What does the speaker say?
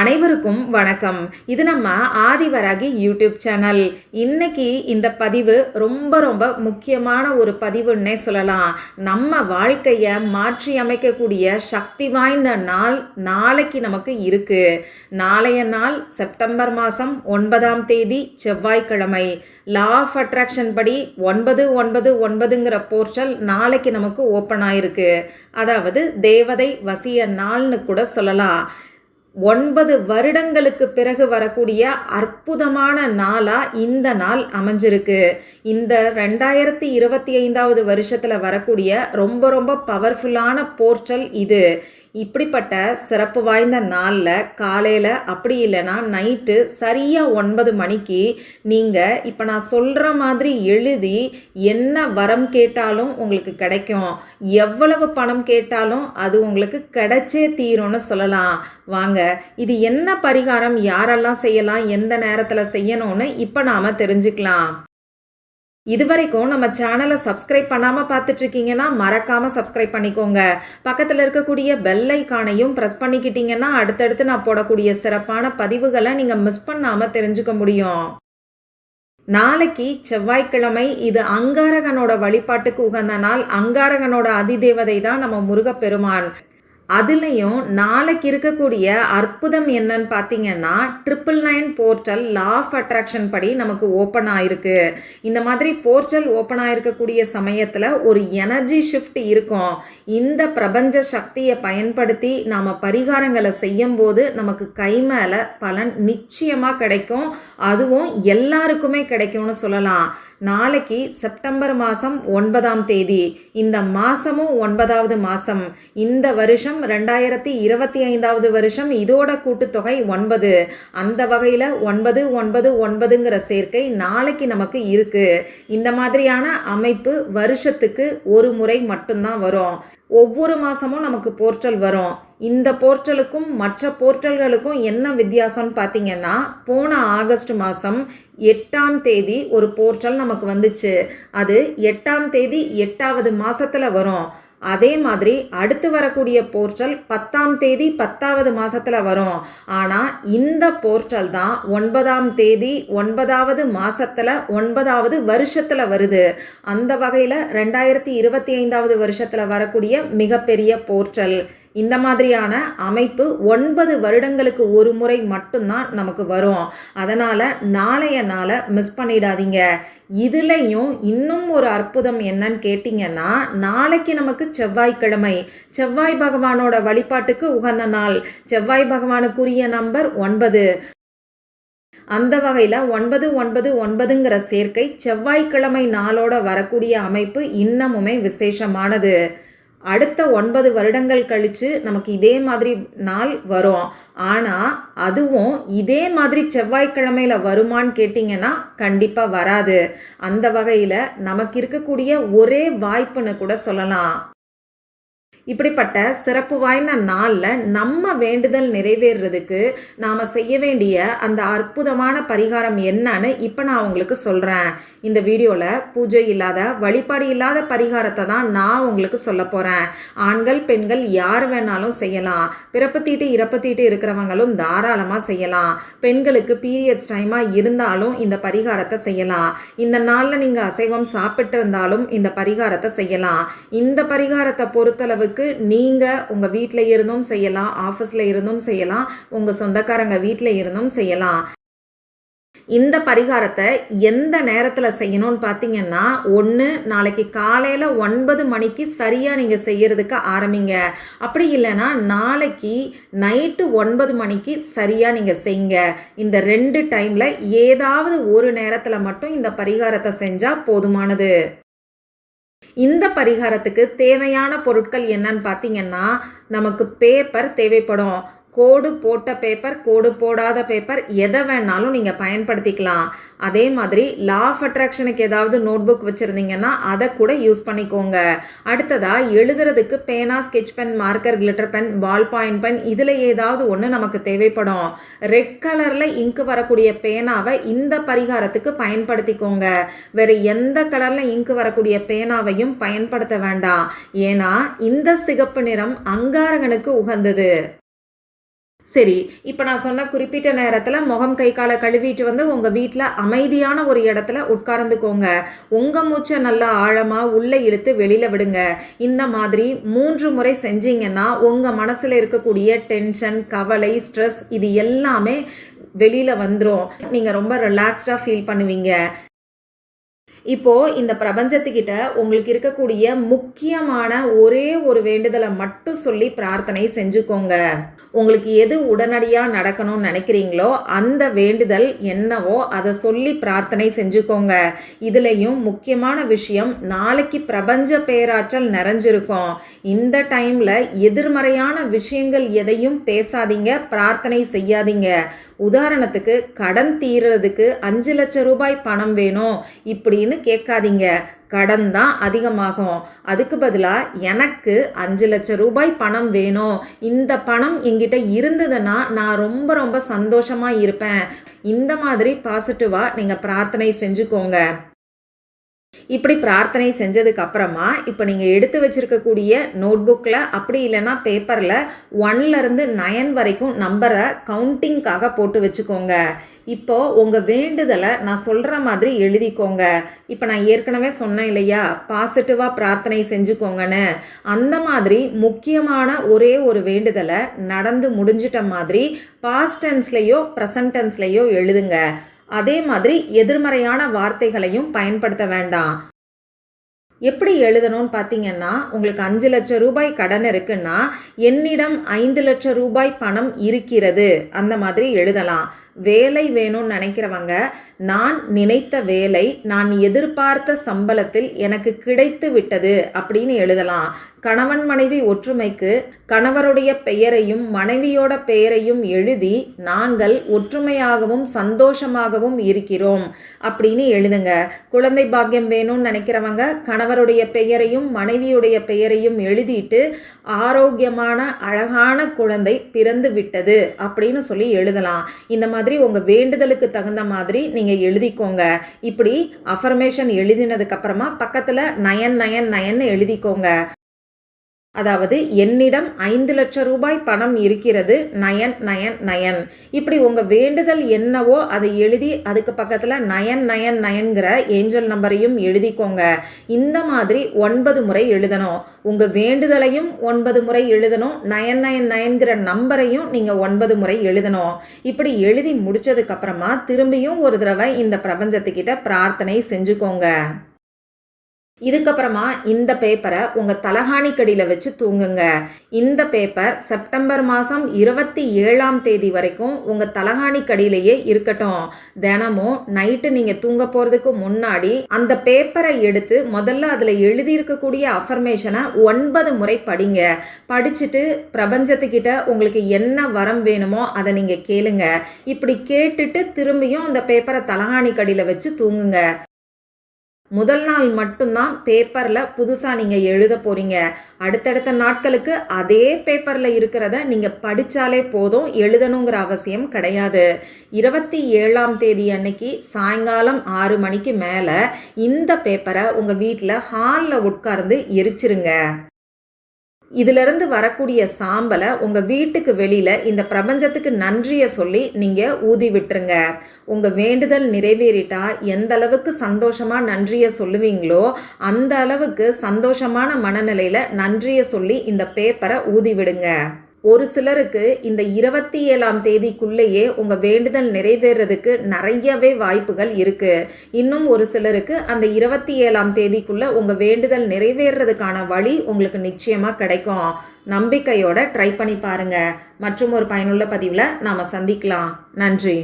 அனைவருக்கும் வணக்கம். இது நம்ம ஆதிவராகி யூடியூப் சேனல். இன்னைக்கு இந்த பதிவு ரொம்ப ரொம்ப முக்கியமான ஒரு பதிவுன்னே சொல்லலாம். நம்ம வாழ்க்கையை மாற்றி அமைக்கக்கூடிய சக்தி வாய்ந்த நாள் நாளைக்கு நமக்கு இருக்கு. நாளைய நாள் செப்டம்பர் மாதம் ஒன்பதாம் தேதி செவ்வாய்க்கிழமை. லா ஆஃப் அட்ராக்ஷன் படி ஒன்பது ஒன்பது ஒன்பதுங்கிற போர்ச்சல் நாளைக்கு நமக்கு ஓப்பன் ஆயிருக்கு. அதாவது தேவதை வசிய நாள்னு கூட சொல்லலாம். ஒன்பது வருடங்களுக்கு பிறகு வரக்கூடிய அற்புதமான நாளாக இந்த நாள் அமைஞ்சிருக்கு. இந்த ரெண்டாயிரத்தி இருபத்தி ஐந்தாவது வருஷத்தில் வரக்கூடிய ரொம்ப ரொம்ப பவர்ஃபுல்லான போர்ட்டல் இது. இப்படிப்பட்ட சிறப்பு வாய்ந்த நாளில் காலையில் அப்படி இல்லைன்னா நைட்டு சரியாக ஒன்பது மணிக்கு நீங்கள் இப்போ நான் சொல்கிற மாதிரி எழுதி என்ன வரம் கேட்டாலும் உங்களுக்கு கிடைக்கும். எவ்வளவு பணம் கேட்டாலும் அது உங்களுக்கு கிடைச்சே தீரும்னு சொல்லலாம். வாங்க இது என்ன பரிகாரம்? யாரெல்லாம் செய்யலாம்? எந்த நேரத்தில் செய்யணும்னு இப்போ நாம் தெரிஞ்சுக்கலாம். இது வரைக்கும் நம்ம சேனலை சப்ஸ்கிரைப் பண்ணாமல் பார்த்துட்டு இருக்கீங்கன்னா மறக்காமல் சப்ஸ்கிரைப் பண்ணிக்கோங்க. பக்கத்தில் இருக்கக்கூடிய பெல் ஐக்கானையும் ப்ரெஸ் பண்ணிக்கிட்டீங்கன்னா அடுத்தடுத்து நான் போடக்கூடிய சிறப்பான பதிவுகளை நீங்கள் மிஸ் பண்ணாமல் தெரிஞ்சுக்க முடியும். நாளைக்கு செவ்வாய்க்கிழமை இது அங்காரகனோட வழிபாட்டுக்கு உகந்த நாள். அங்காரகனோட அதிதேவதை தான் நம்ம முருகப்பெருமான். அதுலேயும் நாளைக்கு இருக்கக்கூடிய அற்புதம் என்னன்னு பார்த்தீங்கன்னா triple nine portal law of attraction படி நமக்கு ஓப்பன் ஆயிருக்கு. இந்த மாதிரி போர்ட்டல் ஓப்பன் ஆயிருக்கக்கூடிய சமயத்தில் ஒரு எனர்ஜி ஷிஃப்ட் இருக்கும். இந்த பிரபஞ்ச சக்தியை பயன்படுத்தி நாம் பரிகாரங்களை செய்யும் போது நமக்கு கை மேலே பலன் நிச்சயமாக கிடைக்கும். அதுவும் எல்லாருக்குமே கிடைக்கும்னு சொல்லலாம். நாளைக்கு செப்டம்பர் மாதம் ஒன்பதாம் தேதி. இந்த மாதமும் ஒன்பதாவது மாதம் இந்த வருஷம் ரெண்டாயிரத்தி இருபத்தி ஐந்தாவது வருஷம் இதோட கூட்டுத்தொகை ஒன்பது. அந்த வகையில் ஒன்பது ஒன்பது ஒன்பதுங்கிற சேர்க்கை நாளைக்கு நமக்கு இருக்குது இந்த மாதிரியான அமைப்பு வருஷத்துக்கு ஒரு முறை மட்டும்தான் வரும். ஒவ்வொரு மாதமும் நமக்கு போர்ட்டல் வரும். இந்த போர்ட்டலுக்கும் மற்ற போர்ட்டல்களுக்கும் என்ன வித்தியாசம்னு பார்த்தீங்கன்னா போன ஆகஸ்ட் மாதம் எட்டாம் தேதி ஒரு போர்ட்டல் நமக்கு வந்துச்சு. அது எட்டாம் தேதி எட்டாவது மாதத்தில் வரும். அதே மாதிரி அடுத்து வரக்கூடிய போர்ட்டல் பத்தாம் தேதி பத்தாவது மாதத்தில் வரும். ஆனால் இந்த போர்ட்டல் தான் ஒன்பதாம் தேதி ஒன்பதாவது மாதத்தில் ஒன்பதாவது வருஷத்தில் வருது. அந்த வகையில் ரெண்டாயிரத்தி இருபத்தி ஐந்தாவது வருஷத்தில் வரக்கூடிய மிகப்பெரிய போர்ட்டல் இந்த மாதிரியான அமைப்பு ஒன்பது வருடங்களுக்கு ஒரு முறை மட்டும்தான் நமக்கு வரும். அதனால் நாளைய நாளை மிஸ் பண்ணிடாதீங்க. இதுலேயும் இன்னும் ஒரு அற்புதம் என்னன்னு கேட்டிங்கன்னா நாளைக்கு நமக்கு செவ்வாய்க்கிழமை. செவ்வாய் பகவானோட வழிபாட்டுக்கு உகந்த நாள். செவ்வாய் பகவானுக்குரிய நம்பர் ஒன்பது. அந்த வகையில் ஒன்பது ஒன்பது ஒன்பதுங்கிற சேர்க்கை செவ்வாய்க்கிழமை நாளோட வரக்கூடிய அமைப்பு இன்னமுமே விசேஷமானது. அடுத்த ஒன்பது வருடங்கள் கழித்து நமக்கு இதே மாதிரி நாள் வரும். ஆனால் அதுவும் இதே மாதிரி செவ்வாய்க்கிழமையில் வருமான்னு கேட்டிங்கன்னா கண்டிப்பாக வராது. அந்த வகையில் நமக்கு இருக்கக்கூடிய ஒரே வாய்ப்புன்னு கூட சொல்லலாம். இப்படிப்பட்ட சிறப்பு வாய்ந்த நாளில் நம்ம வேண்டுதல் நிறைவேறதுக்கு நாம் செய்ய வேண்டிய அந்த அற்புதமான பரிகாரம் என்னன்னு இப்போ நான் உங்களுக்கு சொல்கிறேன் இந்த வீடியோவில் பூஜை இல்லாத வழிபாடு இல்லாத பரிகாரத்தை தான் நான் உங்களுக்கு சொல்ல போகிறேன் ஆண்கள் பெண்கள் யார் வேணாலும் செய்யலாம். பிறப்பத்தீட்டு இறப்பத்தீட்டு இருக்கிறவங்களும் தாராளமாக செய்யலாம். பெண்களுக்கு பீரியட்ஸ் டைமாக இருந்தாலும் இந்த பரிகாரத்தை செய்யலாம். இந்த நாளில் நீங்கள் அசைவம் சாப்பிட்டு இருந்தாலும் இந்த பரிகாரத்தை செய்யலாம். இந்த பரிகாரத்தை பொறுத்தளவு பொறுத்தளவுக்கு நீங்கள் உங்கள் வீட்டில் இருந்தும் செய்யலாம் ஆஃபீஸில் இருந்தும் செய்யலாம் உங்கள் சொந்தக்காரங்க வீட்டில் இருந்தும் செய்யலாம். இந்த பரிகாரத்தை எந்த நேரத்தில் செய்யணும்னு பார்த்தீங்கன்னா ஒன்று நாளைக்கு காலையில் ஒன்பது மணிக்கு சரியாக நீங்கள் செய்கிறதுக்கு ஆரம்பிங்க. அப்படி இல்லைன்னா நாளைக்கு நைட்டு ஒன்பது மணிக்கு சரியாக நீங்கள் செய்யுங்க. இந்த ரெண்டு டைமில் ஏதாவது ஒரு நேரத்தில் மட்டும் இந்த பரிகாரத்தை செஞ்சால் போதுமானது. இந்த பரிகாரத்துக்கு தேவையான பொருட்கள் என்னன்னு பார்த்தீங்கன்னா நமக்கு பேப்பர் தேவைப்படும். கோடு போட்ட பேப்பர் கோடு போடாத பேப்பர் எதை வேணாலும் நீங்கள் பயன்படுத்திக்கலாம். அதே மாதிரி லா ஆஃப் அட்ராக்ஷனுக்கு ஏதாவது நோட் புக் வச்சுருந்தீங்கன்னா அதை கூட யூஸ் பண்ணிக்கோங்க. அடுத்ததாக எழுதுறதுக்கு பேனா sketch pen marker glitter pen ballpoint pen இதில் ஏதாவது ஒன்று நமக்கு தேவைப்படும். ரெட் கலரில் இங்கு வரக்கூடிய பேனாவை இந்த பரிகாரத்துக்கு பயன்படுத்திக்கோங்க. வேறு எந்த கலரில் இங்கு வரக்கூடிய பேனாவையும் பயன்படுத்த வேண்டாம். ஏன்னா இந்த சிகப்பு நிறம் அங்காரகனுக்கு உகந்தது. சரி இப்போ நான் சொன்ன குறிப்பிட்ட நேரத்தில் முகம் கை காலை கழுவிட்டு வந்து உங்கள் வீட்டில் அமைதியான ஒரு இடத்துல உட்கார்ந்துக்கோங்க. உங்கள் மூச்சை நல்லா ஆழமாக உள்ளே இழுத்து வெளியில் விடுங்க. இந்த மாதிரி மூன்று முறை செஞ்சீங்கன்னா உங்கள் மனசில் இருக்கக்கூடிய டென்ஷன் கவலை ஸ்ட்ரெஸ் இது எல்லாமே வெளியில் வந்துடும் நீங்கள் ரொம்ப ரிலாக்ஸ்டாக ஃபீல் பண்ணுவீங்க. இப்போ இந்த பிரபஞ்சத்துக்கிட்ட உங்களுக்கு இருக்கக்கூடிய முக்கியமான ஒரே ஒரு வேண்டுதலை மட்டும் சொல்லி பிரார்த்தனை செஞ்சுக்கோங்க. உங்களுக்கு எது உடனடியாக நடக்கணும்னு நினைக்கிறீங்களோ அந்த வேண்டுதல் என்னவோ அதை சொல்லி பிரார்த்தனை செஞ்சுக்கோங்க. இதுலேயும் முக்கியமான விஷயம் நாளைக்கு பிரபஞ்ச பேராற்றல் நிறைஞ்சிருக்கும். இந்த டைமில் எதிர்மறையான விஷயங்கள் எதையும் பேசாதீங்க பிரார்த்தனை செய்யாதீங்க. உதாரணத்துக்கு கடன் தீர்றதுக்கு அஞ்சு லட்சம் ரூபாய் பணம் வேணும் இப்படின்னு கேட்காதீங்க. கடன் தான் அதிகமாகும். அதுக்கு பதிலாக எனக்கு அஞ்சு லட்சம் ரூபாய் பணம் வேணும். இந்த பணம் எங்கிட்ட இருந்ததுன்னா நான் ரொம்ப ரொம்ப சந்தோஷமாக இருப்பேன். இந்த மாதிரி பாசிட்டிவாக நீங்கள் பிரார்த்தனை செஞ்சுக்கோங்க. இப்படி பிரார்த்தனை செஞ்சதுக்கு அப்புறமா இப்போ நீங்கள் எடுத்து வச்சிருக்கக்கூடிய நோட்புக்கில் அப்படி இல்லைன்னா பேப்பரில் ஒன்லேருந்து நயன் வரைக்கும் நம்பரை கவுண்டிங்காக போட்டு வச்சுக்கோங்க. இப்போ உங்கள் வேண்டுதலை நான் சொல்கிற மாதிரி எழுதிக்கோங்க. இப்போ நான் ஏற்கனவே சொன்னேன் இல்லையா பாசிட்டிவாக பிரார்த்தனை செஞ்சுக்கோங்கன்னு. அந்த மாதிரி முக்கியமான ஒரே ஒரு வேண்டுதலை நடந்து முடிஞ்சிட்ட மாதிரி பாஸ்ட் டென்ஸ்லேயோ ப்ரெசன்ட் டென்ஸ்லேயோ எழுதுங்க. அதே மாதிரி எதிர்மறையான வார்த்தைகளையும் பயன்படுத்த வேண்டாம். எப்படி எழுதணும்னு பார்த்தீங்கன்னா உங்களுக்கு அஞ்சு லட்சம் ரூபாய் கடன் இருக்குன்னா என்னிடம் ஐந்து லட்சம் ரூபாய் பணம் இருக்கிறது. அந்த மாதிரி எழுதலாம். வேலை வேணும்னு நினைக்கிறவங்க நான் நினைத்த வேலை நான் எதிர்பார்த்த சம்பளத்தில் எனக்கு கிடைத்து விட்டது அப்படின்னு எழுதலாம். கணவன் மனைவி ஒற்றுமைக்கு கணவருடைய பெயரையும் மனைவியோட பெயரையும் எழுதி நாங்கள் ஒற்றுமையாகவும் சந்தோஷமாகவும் இருக்கிறோம் அப்படின்னு எழுதுங்க. குழந்தை பாக்கியம் வேணும்னு நினைக்கிறவங்க கணவருடைய பெயரையும் மனைவியுடைய பெயரையும் எழுதிட்டு ஆரோக்கியமான அழகான குழந்தை பிறந்து விட்டது அப்படின்னு சொல்லி எழுதலாம். இந்த மாதிரி உங்கள் வேண்டுதலுக்கு தகுந்த மாதிரி நீங்கள் எழுதிக்கோங்க. இப்படி அஃபர்மேஷன் எழுதினதுக்கப்புறமா பக்கத்தில் நயன் நயன் நயன் எழுதிக்கோங்க. அதாவது என்னிடம் ஐந்து லட்சம் ரூபாய் பணம் இருக்கிறது. Nine nine nine. இப்படி உங்கள் வேண்டுதல் என்னவோ அதை எழுதி அதுக்கு பக்கத்தில் நயன் நயன் நயன்கிற ஏஞ்சல் நம்பரையும் எழுதிக்கோங்க. இந்த மாதிரி ஒன்பது முறை எழுதணும். உங்கள் வேண்டுதலையும் ஒன்பது முறை எழுதணும். நயன் நயன் நயன்கிற நம்பரையும் நீங்கள் ஒன்பது முறை எழுதணும். இப்படி எழுதி முடித்ததுக்கப்புறமா திரும்பியும் ஒரு தடவை இந்த பிரபஞ்சத்துக்கிட்ட பிரார்த்தனை செஞ்சுக்கோங்க. இதுக்கப்புறமா இந்த பேப்பரை உங்கள் தலகாணிக்கடியில் வச்சு தூங்குங்க. இந்த பேப்பர் செப்டம்பர் மாதம் இருபத்தி ஏழாம் தேதி வரைக்கும் உங்கள் தலகாணிக்கடியிலேயே இருக்கட்டும். தினமும் நைட்டு நீங்கள் தூங்க போகிறதுக்கு முன்னாடி அந்த பேப்பரை எடுத்து முதல்ல அதில் எழுதியிருக்கக்கூடிய அஃபர்மேஷனை ஒன்பது முறை படிங்க. படிச்சுட்டு பிரபஞ்சத்துக்கிட்ட உங்களுக்கு என்ன வரம் வேணுமோ அதை நீங்கள் கேளுங்க. இப்படி கேட்டுட்டு திரும்பியும் அந்த பேப்பரை தலகாணிக்கடியில் வச்சு தூங்குங்க. முதல் நாள் மட்டும்தான் பேப்பரில் புதுசாக நீங்கள் எழுத போகிறீங்க அடுத்தடுத்த நாட்களுக்கு அதே பேப்பரில் இருக்கிறத நீங்கள் படித்தாலே போதும் எழுதணுங்கிற அவசியம் கிடையாது. இருபத்தி ஏழாம் தேதி அன்னைக்கு சாயங்காலம் ஆறு மணிக்கு மேலே இந்த பேப்பரை உங்கள் வீட்டில் ஹாலில் உட்கார்ந்து எரிச்சிருங்க. இதிலிருந்து வரக்கூடிய சாம்பலை உங்கள் வீட்டுக்கு வெளியில் இந்த பிரபஞ்சத்துக்கு நன்றியை சொல்லி நீங்கள் ஊதி விட்டுருங்க. உங்கள் வேண்டுதல் நிறைவேறிட்டா எந்த அளவுக்கு சந்தோஷமாக நன்றியை சொல்லுவீங்களோ அந்த அளவுக்கு சந்தோஷமான மனநிலையில் நன்றியை சொல்லி இந்த பேப்பரை ஊதி விடுங்க. ஒரு சிலருக்கு இந்த இருபத்தி ஏழாம் தேதிக்குள்ளேயே உங்கள் வேண்டுதல் நிறைவேறதுக்கு நிறையவே வாய்ப்புகள் இருக்குது இன்னும் ஒரு சிலருக்கு அந்த இருபத்தி ஏழாம் தேதிக்குள்ளே உங்கள் வேண்டுதல் நிறைவேறதுக்கான வழி உங்களுக்கு நிச்சயமாக கிடைக்கும். நம்பிக்கையோட ட்ரை பண்ணி பாருங்கள் மற்றும் ஒரு பயனுள்ள பதிவில் நாம் சந்திக்கலாம். நன்றி.